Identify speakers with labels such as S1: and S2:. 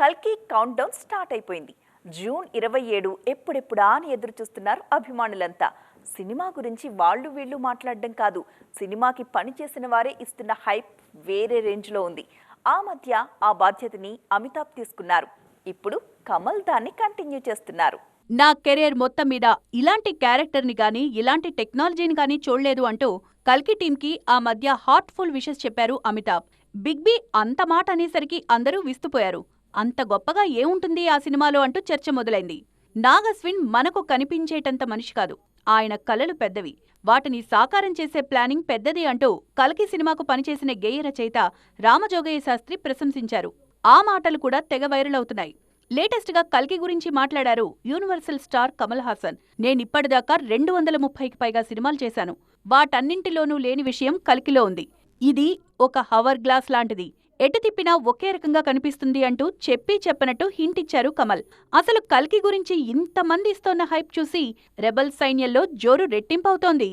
S1: కల్కి countdown start అయిపోయింది. June ఇరవై ఏడు ఎప్పుడెప్పుడా అని ఎదురు చూస్తున్నారు అభిమానులంతా. సినిమా గురించి వాళ్ళు వీళ్ళు మాట్లాడడం కాదు. సినిమాకి పని చేసిన వారే ఇస్తున్న హైప్ వేరే రేంజ్లో ఉంది. ఆ మధ్య ఆ బాధ్యతని అమితాబ్ తీసుకున్నారు. ఇప్పుడు కమల్ దాన్ని కంటిన్యూ చేస్తున్నారు.
S2: నా కెరీర్ మొత్తం మీద ఇలాంటి క్యారెక్టర్ని గాని ఇలాంటి టెక్నాలజీని గాని చూడలేదు అంటూ కల్కి టీంకి ఆ మధ్య హార్ట్ఫుల్ విషెస్ చెప్పారు అమితాబ్. బిగ్ బి అంత మాట అనేసరికి అందరూ విస్తుపోయారు. అంత గొప్పగా ఏముంటుంది ఆ సినిమాలో అంటూ చర్చ మొదలైంది. నాగస్విన్ మనకు కనిపించేటంత మనిషి కాదు. ఆయన కలలు పెద్దవి. వాటిని సాకారం చేసే ప్లానింగ్ పెద్దది అంటూ కల్కి సినిమాకు పనిచేసిన గేయ రచయిత రామజోగయ్య శాస్త్రి ప్రశంసించారు. ఆ మాటలు కూడా తెగ వైరల్ అవుతున్నాయి. లేటెస్ట్గా కల్కి గురించి మాట్లాడారు యూనివర్సల్ స్టార్ కమల్ హాసన్. నేనిప్పటిదాకా రెండు వందల ముప్పైకి పైగా సినిమాలు చేశాను. వాటన్నింటిలోనూ లేని విషయం కల్కిలో ఉంది. ఇది ఒక హవర్ గ్లాస్ లాంటిది. ఎటు తిప్పినా ఒకే రకంగా కనిపిస్తుంది అంటూ చెప్పి చెప్పనట్టు హింట్ ఇచ్చారు కమల్. అసలు కల్కి గురించి ఇంతమంది ఇస్తోన్న హైప్ చూసి రెబల్ సైన్యంలో జోరు రెట్టింపవుతోంది.